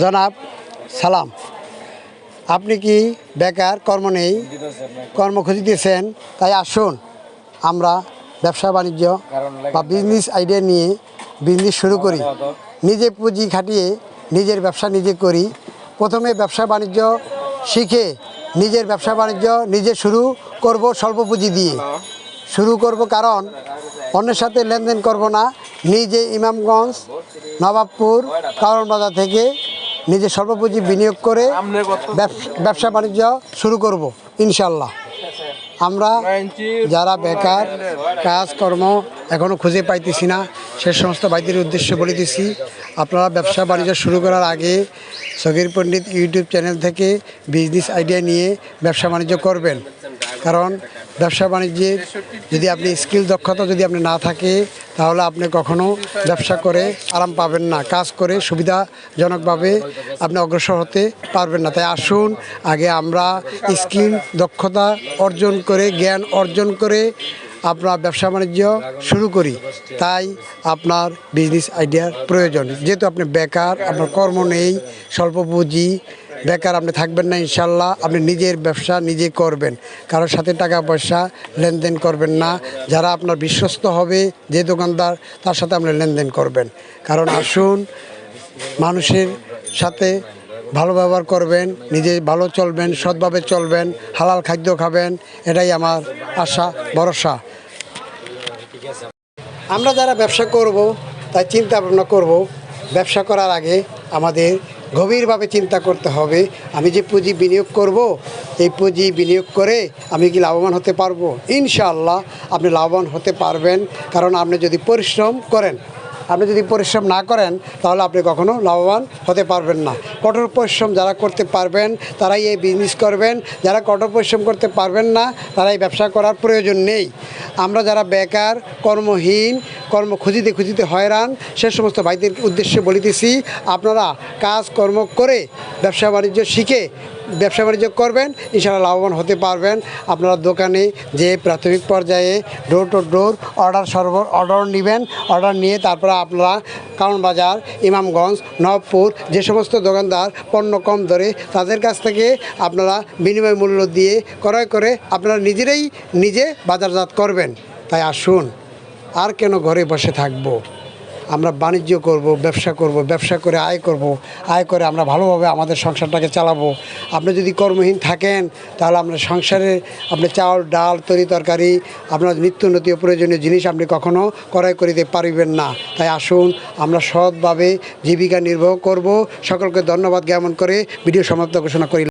জনাব, সালাম। আপনি কি বেকার, কর্ম নেই, কর্ম খুঁজিতেছেন তাই আসুন, আমরা ব্যবসা বাণিজ্য বা বিজনেস আইডিয়া নিয়ে বিজনেস শুরু করি। নিজে পুঁজি খাটিয়ে নিজের ব্যবসা নিজে করি। প্রথমে ব্যবসা বাণিজ্য শিখে নিজের ব্যবসা বাণিজ্য নিজে শুরু করব স্বল্প পুঁজি দিয়ে। শুরু করব কারণ, অন্যের সাথে লেনদেন করব না। নিজে ইমামগঞ্জ, নবাবপুর কারণ বাজার থেকে নিজে স্বল্প পুঁজি বিনিয়োগ করে ব্যবসা বাণিজ্য শুরু করব ইনশাল্লাহ আমরা যারা বেকার কাজকর্ম এখনও খুঁজে পাইতেছি না সে সমস্ত ভাইদের উদ্দেশ্যে বলিতেছি আপনারা ব্যবসা বাণিজ্য শুরু করার আগে সগির পণ্ডিত ইউটিউব চ্যানেল থেকে বিজনেস আইডিয়া নিয়ে ব্যবসা বাণিজ্য করবেন। কারণ ব্যবসা বাণিজ্যের যদি আপনি স্কিল দক্ষতা যদি আপনি না থাকে, তাহলে আপনি কখনো ব্যবসা করে আরাম পাবেন না। কাজ করে সুবিধাজনকভাবে আপনি অগ্রসর হতে পারবেন না। তাই আসুন, আগে আমরা স্কিল দক্ষতা অর্জন করে, জ্ঞান অর্জন করে আপনার ব্যবসা বাণিজ্য শুরু করি। তাই আপনার বিজনেস আইডিয়ার প্রয়োজন। যেহেতু আপনি বেকার, আপনার কর্ম নেই, স্বল্প পুঁজি বেকার আপনি থাকবেন না, ইনশাল্লাহ। আপনি নিজের ব্যবসা নিজে করবেন। কারোর সাথে টাকা পয়সা লেনদেন করবেন না। যারা আপনার বিশ্বস্ত হবে, যে দোকানদার, তার সাথে আপনি লেনদেন করবেন। কারণ আসুন, মানুষের সাথে ভালো ব্যবহার করবেন, নিজে ভালো চলবেন, সৎভাবে চলবেন, হালাল খাদ্য খাবেন, এটাই আমার আশা, ভরসা। আমরা যারা ব্যবসা করব, তাই চিন্তা ভাবনা করব, ব্যবসা করার আগে আমাদের গভীরভাবে চিন্তা করতে হবে, আমি যে পুঁজি বিনিয়োগ করব, এই পুঁজি বিনিয়োগ করে আমি কি লাভবান হতে পারব? ইনশাআল্লাহ আপনি লাভবান হতে পারবেন, কারণ আপনি যদি পরিশ্রম করেন আপনি যদি পরিশ্রম না করেন, তাহলে আপনি কখনো লাভবান হতে পারবেন না। কঠোর পরিশ্রম যারা করতে পারবেন, তারাই এই বিজনেস করবেন। যারা কঠোর পরিশ্রম করতে পারবেন না, তারাই ব্যবসা করার প্রয়োজন নেই। আমরা যারা বেকার, কর্মহীন কর্ম খুঁজিতে খুঁজিতে হয়রান, সে সমস্ত ভাইদের উদ্দেশ্যে বলিতেছি, আপনারা কাজ কর্ম করে ব্যবসা বাণিজ্য শিখে ব্যবসা বাণিজ্য করবেন, ইনশাআল্লাহ লাভবান হতে পারবেন। আপনারা দোকানে যে প্রাথমিক পর্যায়ে ডোর টু ডোর অর্ডার সর্ব অর্ডার নেবেন অর্ডার নিয়ে তারপরে আপনারা কারণ বাজার ইমামগঞ্জ, নবপুর যে সমস্ত দোকানদার পণ্য কম ধরে তাদের কাছ থেকে আপনারা বিনিময় মূল্য দিয়ে ক্রয় করে আপনারা নিজেরাই নিজে বাজারজাত করবেন। তাই আসুন, আর কেন ঘরে বসে থাকব? আমরা বাণিজ্য করব, ব্যবসা করব, ব্যবসা করে আয় করব, আয় করে আমরা ভালোভাবে আমাদের সংসারটাকে চালাবো। আপনি যদি কর্মহীন থাকেন, তাহলে আপনার সংসারে আপনি চাউল, ডাল, তরি তরকারি, আপনার নিত্য নতীয় প্রয়োজনীয় জিনিস আপনি কখনো ক্রয় করিতে পারিবেন না। তাই আসুন, আমরা সৎভাবে জীবিকা নির্বাহ করব। সকলকে ধন্যবাদ জ্ঞাপন করে ভিডিও সমাপ্ত ঘোষণা করি।